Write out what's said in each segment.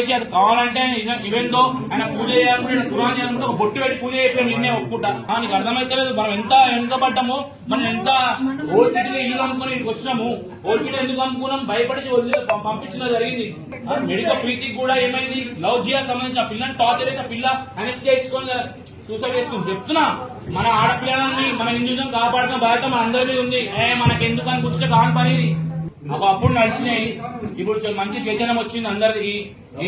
చేసి అది కావాలంటే ఈవెన్ దో ఆయన పూజ చేయాలనుకుంటే కురాన్ చేయాలంటే ఒక బొట్టు పెట్టి పూజ చేయడం నిన్నే ఒప్పుకుంటా. ఆ, అర్థమైతలేదు మనం ఎంత వెనుకబడ్డాము మనం ఎంత ఓల్డ్ ఇల్లు అనుకుని ఇక్కడికి వచ్చినాము ఓల్డ్ ఎందుకు అనుకున్నాం భయపడి పంపించడం జరిగింది. మెడికల్ ప్రీతికి కూడా ఏమైంది? లవ్ జియా సంబంధించిన పిల్లని టార్చర్ చేసిన పిల్ల అనేది చేయించుకోండి సూసైడ్ చేసుకుని చెప్తున్నా మన ఆడపిల్లలని మన హిందూజం కాపాడుతున్న బాధ్యత మన అందరి మీద ఉంది. ఏ మనకి ఎందుకు అని కూర్చుంటే కాని పని ఇది అప్పుడు నడిచినాయి. ఇప్పుడు మంచి చైతన్యం వచ్చింది అందరికి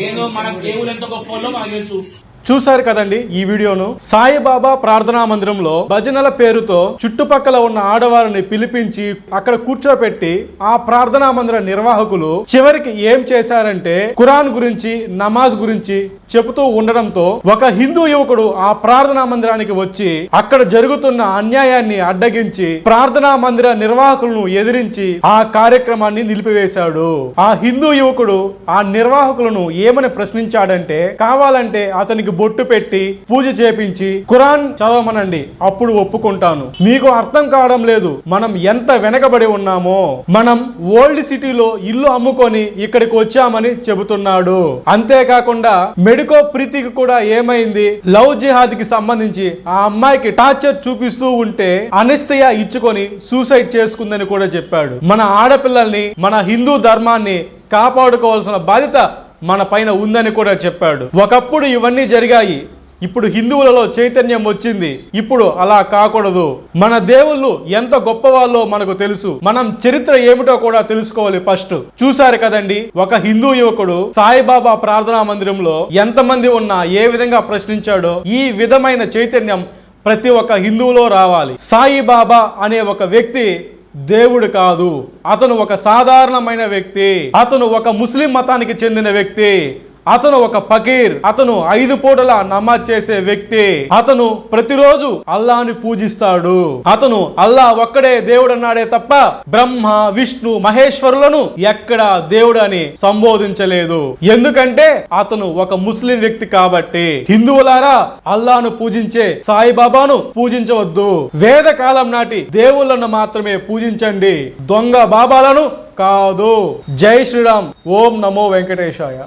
ఏదో మనకు దేవులు ఎంత గొప్పలో మనకు తెలుసు. చూశారు కదండి ఈ వీడియోను? సాయిబాబా ప్రార్థనా మందిరంలో భజనల పేరుతో చుట్టుపక్కల ఉన్న ఆడవారిని పిలిపించి అక్కడ కూర్చోపెట్టి ఆ ప్రార్థనా మందిర నిర్వాహకులు చివరికి ఏం చేశారంటే ఖురాన్ గురించి నమాజ్ గురించి చెబుతూ ఉండడంతో ఒక హిందూ యువకుడు ఆ ప్రార్థనా మందిరానికి వచ్చి అక్కడ జరుగుతున్న అన్యాయాన్ని అడ్డగించి ప్రార్థనా మందిర నిర్వాహకులను ఎదిరించి ఆ కార్యక్రమాన్ని నిలిపివేశాడు. ఆ హిందూ యువకుడు ఆ నిర్వాహకులను ఏమని ప్రశ్నించాడంటే కావాలంటే అతనికి బొట్టు పెట్టి పూజ చేపించి ఖురాన్ చదవమనండి. అప్పుడు ఒప్పుకుంటాను. మీకు అర్థం కావడం లేదు. మనం ఎంత వెనకబడి ఉన్నామో. మనం ఓల్డ్ సిటీలో ఇల్లు అమ్ముకొని ఇక్కడికి వచ్చామని చెబుతున్నాడు. అంతేకాకుండా మెడికో ప్రీతికి కూడా ఏమైంది? లవ్ జిహాద్కి సంబంధించి ఆ అమ్మాయికి టార్చర్ చూపిస్తూ ఉంటే అనిస్తయ ఇచ్చుకొని సూసైడ్ చేసుకుందని కూడా చెప్పాడు. మన ఆడపిల్లల్ని మన హిందూ ధర్మాన్ని కాపాడుకోవాల్సిన బాధ్యత మన పైన ఉందని కూడా చెప్పాడు. ఒకప్పుడు ఇవన్నీ జరిగాయి. ఇప్పుడు హిందువులలో చైతన్యం వచ్చింది. ఇప్పుడు అలా కాకూడదు. మన దేవుళ్ళు ఎంత గొప్పవాళ్ళో మనకు తెలుసు. మనం చరిత్ర ఏమిటో కూడా తెలుసుకోవాలి ఫస్ట్. చూశారు కదండి ఒక హిందూ యువకుడు సాయిబాబా ప్రార్థనా మందిరంలో ఎంతమంది ఉన్నా ఏ విధంగా ప్రశ్నించాడో ఈ విధమైన చైతన్యం ప్రతి ఒక్క హిందువులో రావాలి. సాయిబాబా అనే ఒక వ్యక్తి దేవుడు కాదు. అతను ఒక సాధారణమైన వ్యక్తి. అతను ఒక ముస్లిం మతానికి చెందిన వ్యక్తి. అతను ఒక ఫకీర్. అతను ఐదు పూటల నమాజ్ చేసే వ్యక్తి. అతను ప్రతిరోజు అల్లాని పూజిస్తాడు. అతను అల్లా ఒక్కడే దేవుడు అన్నాడే తప్ప బ్రహ్మ విష్ణు మహేశ్వరులను ఎక్కడ దేవుడు అని సంబోధించలేదు. ఎందుకంటే అతను ఒక ముస్లిం వ్యక్తి కాబట్టి. హిందువులారా అల్లాను పూజించే సాయిబాబాను పూజించవద్దు. వేద కాలం నాటి దేవుళ్ళను మాత్రమే పూజించండి. దొంగ బాబాలను కాదు. జై శ్రీరామ్. ఓం నమో వెంకటేశాయ.